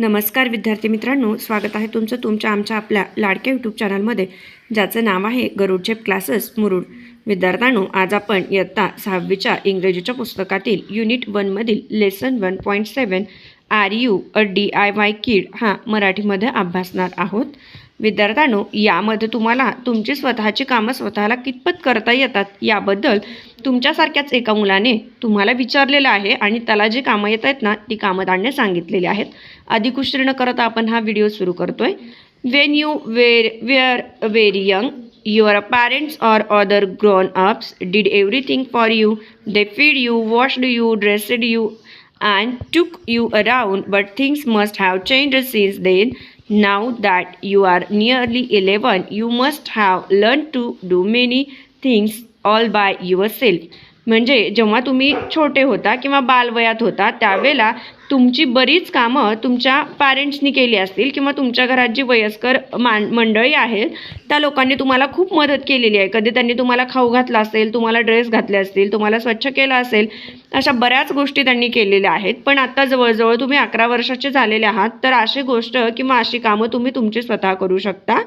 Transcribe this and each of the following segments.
नमस्कार विद्यार्थी मित्रांनो स्वागत आहे तुमचं तुमच्या आमच्या आपल्या लाडक्या यूट्यूब चॅनलमध्ये ज्याचं नाव आहे गरुडचेप क्लासेस मुरुड. विद्यार्थ्यांनो आज आपण इयत्ता सहावीच्या इंग्रजीच्या पुस्तकातील unit वनमधील lesson one point seven are you a D I Y kid हा मराठीमध्ये अभ्यासणार आहोत. विद्यार्थ्यांनो यामध्ये तुम्हाला तुमची स्वतःची कामं स्वतःला कितपत करता येतात याबद्दल तुमच्यासारख्याच एका मुलाने तुम्हाला विचारलेलं आहे आणि त्याला जी कामं येत आहेत ना ती कामं ताणणे सांगितलेली आहेत. अधिक उशीर न करता आपण हा व्हिडिओ सुरू करतोय. When you were were very young your parents or other grown ups did everything for you they fed you washed you dressed you and took you around but things must have change since then Now that you are nearly 11, you must have learned to do many things all by yourself. म्हणजे जेव्हा तुम्ही छोटे होता किंवा बालवयात होता त्यावेळेला तुमची बरीच कामं तुमच्या पॅरेंट्सनी केली असतील किंवा तुमच्या घरात जी वयस्कर मान मंडळी आहेत त्या लोकांनी तुम्हाला खूप मदत केलेली आहे. कधी त्यांनी तुम्हाला खाऊ घातला असेल तुम्हाला ड्रेस घातले असतील तुम्हाला स्वच्छ केलं असेल अशा बऱ्याच गोष्टी त्यांनी केलेल्या आहेत. पण आता जवळजवळ तुम्ही अकरा वर्षाचे झालेले आहात तर अशी गोष्ट किंवा अशी कामं तुम्ही तुमची स्वतः करू शकता.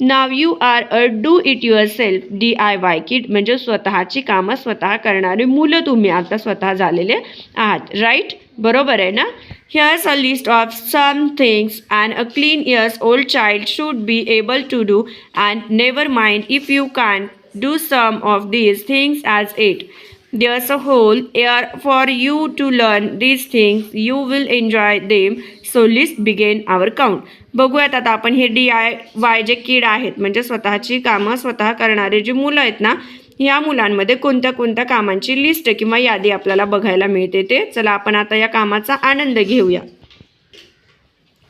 Now you are a do it yourself D I Y kid म्हणजे स्वतःची कामं स्वतः करणारी मुलं तुम्ही आता स्वतः झालेले आहात राईट बरोबर आहे ना here's a list of some things and a clean years old child should be able to do and never mind if you can do some of these things as it There's a whole year for you to learn these things. You will enjoy them. So let's begin our count. बघूयात आता आपण हे D I Y जे किड आहेत म्हणजे स्वतःची कामं स्वतः करणारे जी मुलं आहेत ना या मुलांमध्ये कोणत्या कोणत्या कामांची लिस्ट किंवा यादी आपल्याला बघायला मिळते ते? चला आपण आता या कामाचा आनंद घेऊया.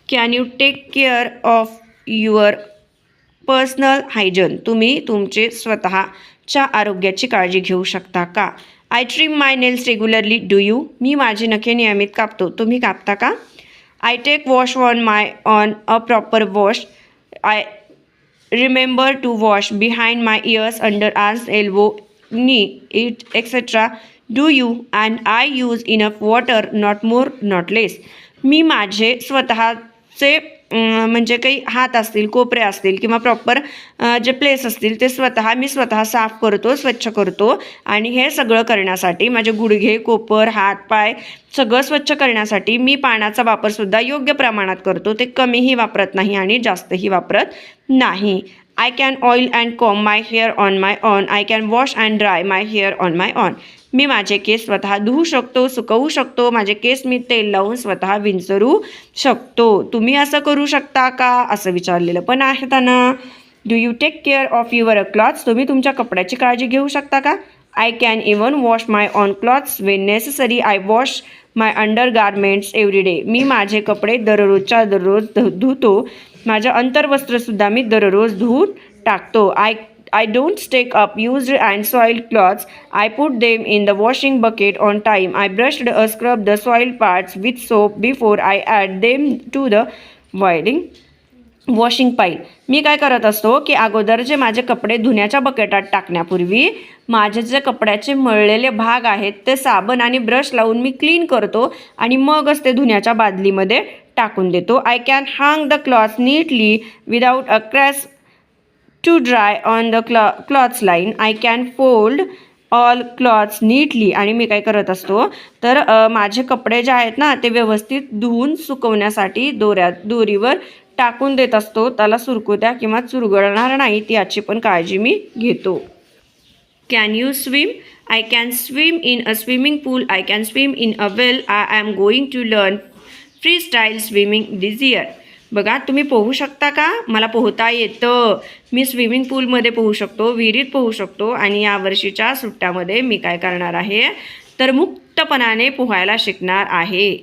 Can you take care of your personal hygiene तुम्ही तुमचे स्वतःच्या आरोग्याची काळजी घेऊ शकता का? I trim my nails regularly do you मी माझी नखे नियमित कापतो. तुम्ही कापता का? I take wash on my own a proper wash I remember to wash behind my ears underarms elbow knee it etcetera do you and I use enough water not more not less मी माझे स्वतःचे अं, म्हणजे काही हात असतील कोपरे असतील किंवा प्रॉपर जे प्लेस असतील ते स्वतः मी स्वतः साफ करतो स्वच्छ करतो आणि हे सगळं करण्यासाठी माझे गुडघे कोपर हात पाय सगळं स्वच्छ करण्यासाठी मी पाण्याचा वापरसुद्धा योग्य प्रमाणात करतो. ते कमीही वापरत नाही आणि जास्तही वापरत नाही. I can oil and comb my hair on my own I can wash and dry my hair on my own मी माझे केस स्वतः धुवू शकतो सुकवू शकतो. माझे केस मी तेल लावून स्वतः विंचरू शकतो. तुम्ही असं करू शकता का? असं विचारलेलं पण आहे त्यांना. Do you take care of your clothes तुम्ही तुमच्या कपड्याची काळजी घेऊ शकता का? I can even wash my own clothes when necessary I wash my undergarments every day मी माझे कपडे दररोजच्या दररोज ध धुतो माझं अंतर्वस्त्रसुद्धा मी दररोज धुवून टाकतो I I don't take up used and soiled cloths. I put them in the washing bucket on time. I brushed or scrubbed the soiled parts with soap before I add them to the boiling washing pile. मी काय करत असतो की अगोदर जे माझे कपडे धुण्याच्या बकेटात टाकण्यापूर्वी माझे जे कपड्याचे मळलेले भाग आहेत ते साबण आणि ब्रश लावून मी क्लीन करतो आणि मगच ते धुण्याच्या बादलीमध्ये टाकून देतो. I can hang the cloth neatly without a crash to dry on the clo clothes line I can fold all clothes neatly आणि मी काय करत असतो तर माझे कपडे जे आहेत ना ते व्यवस्थित धुवून सुकवण्यासाठी दोऱ्यात दोरीवर टाकून देत असतो त्याला सुरकुत्या किंवा चुरगळणार नाहीत याची पण काळजी मी घेतो. Can you swim I can swim in a swimming pool I can swim in a well I am going to learn freestyle swimming this year बघा तुम्ही पोहू शकता का? मला पोहता येतं. मी स्विमिंग पूलमध्ये पोहू शकतो विहिरीत पोहू शकतो आणि यावर्षीच्या सुट्ट्यामध्ये मी काय करणार आहे? तर मुक्तपणाने पोहायला शिकणार आहे.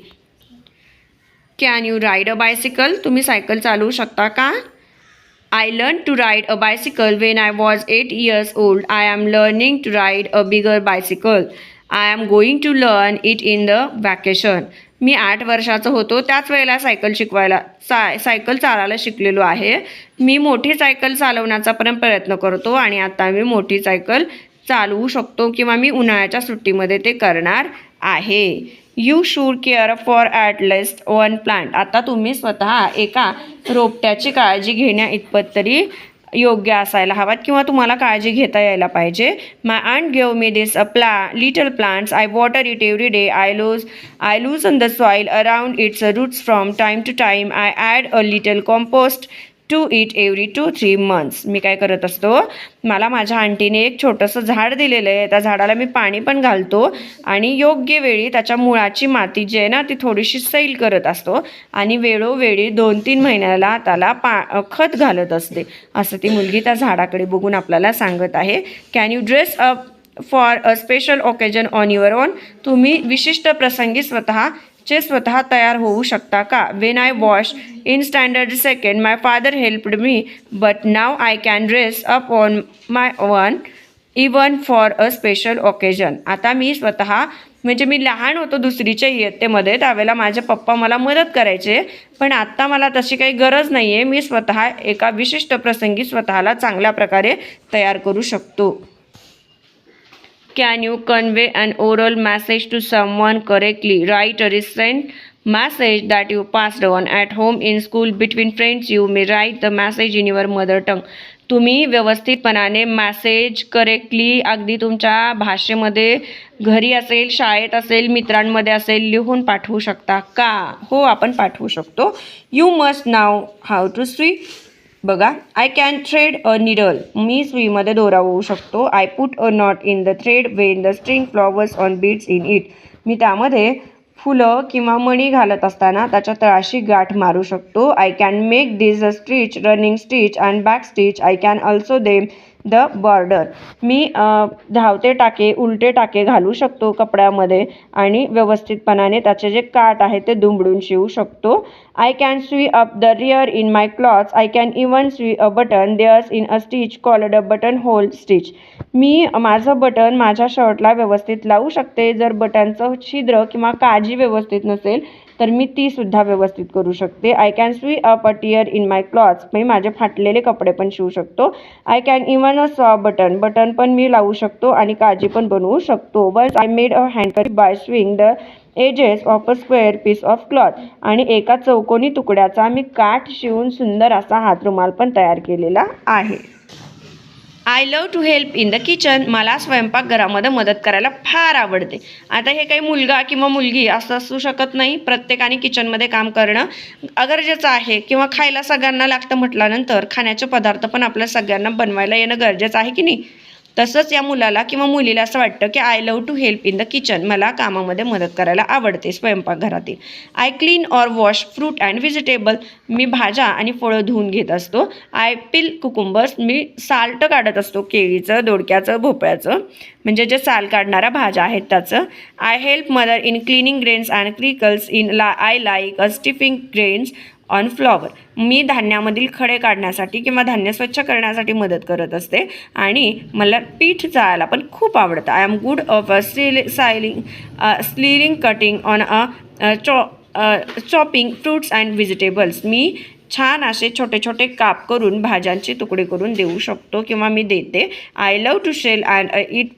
Can you ride a bicycle तुम्ही सायकल चालवू शकता का? I learn to ride a bicycle when I was eight years old I am learning to ride a bigger bicycle I am going to learn it in the vacation मी आठ वर्षाचं होतो त्याच वेळेला cycle शिकवायला साय सायकल चालायला शिकलेलो आहे. मी मोठी सायकल चालवण्याचा पण प्रयत्न करतो आणि आता मी मोठी सायकल चालवू शकतो किंवा मी उन्हाळ्याच्या सुट्टीमध्ये ते करणार आहे. You should care for at least one plant आता तुम्ही स्वतः एका रोपट्याची काळजी घेण्या इतपत तरी योग्य असायला हवात किंवा तुम्हाला काळजी घेता यायला पाहिजे. माय and gave me this a pla little plants I water it every day I loose I loose on the soil around its roots from time to time I add a little compost to it every two three months मी काय करत असतो मला माझ्या आंटीने एक छोटंसं झाड दिलेलं आहे. त्या झाडाला मी पाणी पण घालतो आणि योग्य वेळी त्याच्या मुळाची माती जी आहे ना ती थोडीशी सैल करत असतो आणि वेळोवेळी दोन तीन महिन्याला त्याला पा खत घालत असते. असं ती मुलगी त्या झाडाकडे बघून आपल्याला सांगत आहे. Can you dress up for a special occasion on your own तुम्ही विशिष्ट प्रसंगी स्वतः चे स्वतः तयार होऊ शकता का? When I was in standard second my father helped me but now I can dress up on my own even for a special occasion आता मी स्वतः म्हणजे मी लहान होतो दुसरीच्या इयत्तेमध्ये त्यावेळेला माझे पप्पा मला मदत करायचे पण आत्ता मला तशी काही गरज नाही आहे मी स्वतः एका विशिष्ट प्रसंगी स्वतःला चांगल्या प्रकारे तयार करू शकतो. Can you convey an oral message to someone correctly? Write a recent message that you passed on at home, in school, between friends. You may write the message in your mother tongue. तुम्ही व्यवस्थितपणाने message correctly अगदी तुमच्या भाषेमध्ये घरी असेल शाळेत असेल मित्रांमध्ये असेल लिहून पाठवू शकता का हो आपण पाठवू शकतो you must know how to sew बघा I can thread a needle मी सुईमध्ये दोरा होऊ शकतो. I put a knot in the thread when the string flowers on beads in it मी त्यामध्ये फुलं किंवा मणी घालत असताना त्याच्या तळाशी गाठ मारू शकतो. I can make this a stitch running stitch and back stitch I can also hem the border. मी धावते टाके उलटे टाके घालू शकतो कपड्यामध्ये आणि व्यवस्थितपणाने त्याचे जे काट आहे ते दुमडून शिवू शकतो. I can sew up the rear in my clothes I can even sew a button there's in a stitch called a buttonhole stitch मी माझं बटन माझ्या शर्टला व्यवस्थित लावू शकते. जर बटनचं छिद्र किंवा काजी व्यवस्थित नसेल तर मी ती सुद्धा व्यवस्थित करू शकते. I can sew up a tear in my clothes मी माझे फाटलेले कपडे पण शिवू शकतो. I can even one button. Button पण मी लावू शकतो आणि काळजी पण बनवू शकतो. बस I made a handkerchief by sewing the edges of a square piece of cloth आणि एका चौकोनी तुकड्याचा मी काठ शिवून सुंदर असा हातरुमाल पण तयार केलेला आहे. I love to help in the kitchen मला स्वयंपाकघरामध्ये मदत करायला फार आवडते. आता हे काही मुलगा किंवा मुलगी असं असू शकत नाही. प्रत्येकाने किचनमध्ये काम करणं गरजेचं आहे किंवा खायला सगळ्यांना लागतं म्हटल्यानंतर खाण्याचे पदार्थ पण आपल्या सगळ्यांना बनवायला येणं गरजेचं आहे की नाही? तसंच या मुलाला किंवा मुलीला असं वाटतं की I love to help in the kitchen मला कामामध्ये मदत करायला आवडते स्वयंपाकघरातील. I clean or wash fruit and vegetable मी भाज्या आणि फळं धुवून घेत असतो. आय पिल कुकुंबर्स मी साल्ट काढत असतो. केळीचं दोडक्याचं भोपळ्याचं. म्हणजे जे साल काढणाऱ्या भाज्या आहेत त्याचं. I help mother in cleaning grains and crickles in ला I like a sifting grains on flour मी धान्यामधील खडे काढण्यासाठी किंवा धान्य स्वच्छ करण्यासाठी मदत करत असते. आणि मला पीठ चाळायला पण खूप आवडतं. I am good of a स्लील slicing slicing cutting on a cho chopping fruits and vegetables मी छान असे छोटे छोटे काप करून भाज्यांचे तुकडे करून देऊ शकतो किंवा मी देते. I love to shell and eat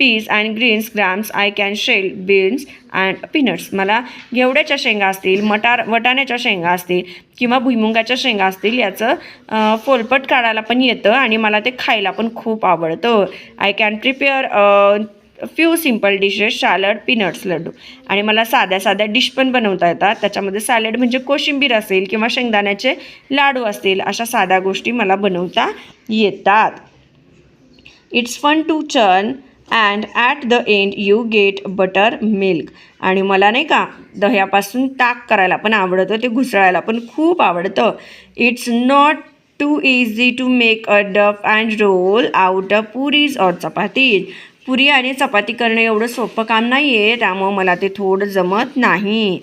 peas and greens grams I can shell beans and peanuts मला घेवड्याच्या शेंगा असतील मटार वटाण्याच्या शेंगा असतील किंवा भुईमुंगाच्या शेंगा असतील याचं फोलपट काढायला पण येतं आणि मला ते खायला पण खूप आवडतं. I can prepare few simple dishes salad peanuts laddoo. आणि मला साध्या साध्या डिश पण बनवता येतात. त्याच्यामध्ये सॅलड म्हणजे कोशिंबीर असेल किंवा शेंगदाण्याचे लाडू असतील अशा साध्या गोष्टी मला बनवता येतात. It's fun to churn and at the end you get buttermilk आणि मला नाही का दह्यापासून ताक करायला पण आवडतं ते घुसळायला पण खूप आवडतं. It's not too easy to make a dough and roll out a puris और चपातीज पुरी आणि चपाती करणं एवढं सोपं काम नाही आहे त्यामुळं मला ते थोडं जमत नाही.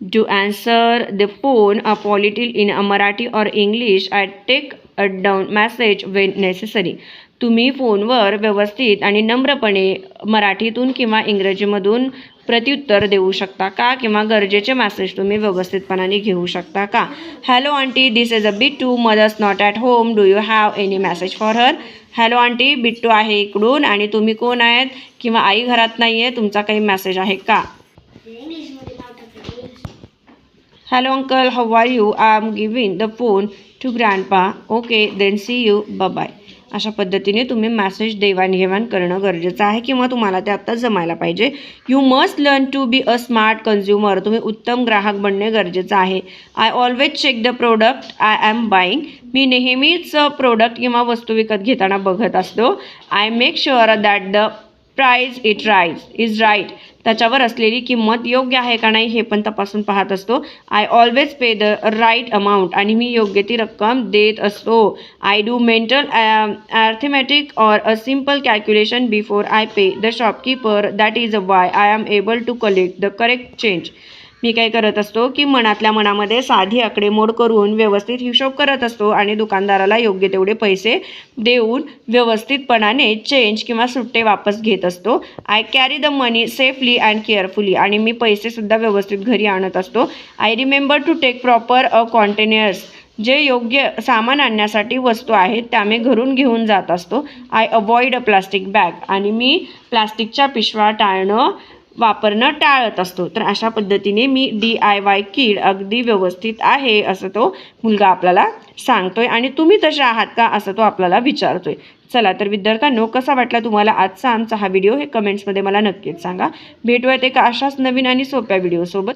To answer the phone a politely in a Marathi or English I take a down message when necessary तुम्ही फोनवर व्यवस्थित आणि नम्रपणे मराठीतून किंवा इंग्रजीमधून प्रत्युत्तर देऊ शकता का? किंवा गरजेचे मॅसेज तुम्ही व्यवस्थितपणाने घेऊ शकता का? Hello aunty this is a Bittu mother's not at home do you have any message for her hello aunty Bittu आहे इकडून आणि तुम्ही कोण आहेत? किंवा आई घरात नाही आहे तुमचा काही मेसेज आहे का? Hello uncle how are you I am giving the phone to grandpa okay then see you bye अशा पद्धतीने तुम्ही मॅसेज देवाणघेवाण करणं गरजेचं आहे किंवा तुम्हाला ते आत्ता जमायला पाहिजे. You must learn to be a smart consumer तुम्ही उत्तम ग्राहक बनणे गरजेचं आहे. I always check the product I am buying मी नेहमीच प्रोडक्ट किंवा वस्तू विकत घेताना बघत असतो. I make sure that the price it rise is right त्याच्यावर असलेली किंमत योग्य आहे का नाही हे पण तपासून पाहत असतो. I always pay the right amount आणि मी योग्य ती रक्कम देत असतो. I do mental arithmetic or a simple calculation before I pay the shopkeeper that is a way I am able to collect the correct change मी काय करत असतो की मनातल्या मनामध्ये साधी आकडेमोड करून व्यवस्थित हिशोब करत असतो आणि दुकानदाराला योग्य तेवढे पैसे देऊन व्यवस्थितपणाने चेंज किंवा सुट्टे वापस घेत असतो. I carry the money safely and carefully आणि मी पैसेसुद्धा व्यवस्थित घरी आणत असतो. I remember to take proper a containers जे योग्य सामान आणण्यासाठी वस्तू आहेत त्या मी घरून घेऊन जात असतो. I avoid a plastic bag आणि मी प्लास्टिकच्या पिशव्या टाळणं वापरणं टाळत असतो. तर अशा पद्धतीने मी डी आय वाय किड अगदी व्यवस्थित आहे असं तो मुलगा आपल्याला सांगतोय आणि तुम्ही तसे आहात का असं तो आपल्याला विचारतोय. चला तर विद्यार्थ्यांनो कसा वाटला तुम्हाला आजचा आमचा हा व्हिडिओ हे कमेंट्समध्ये मला नक्कीच सांगा. भेटूयात एका अशाच नवीन आणि सोप्या व्हिडिओसोबत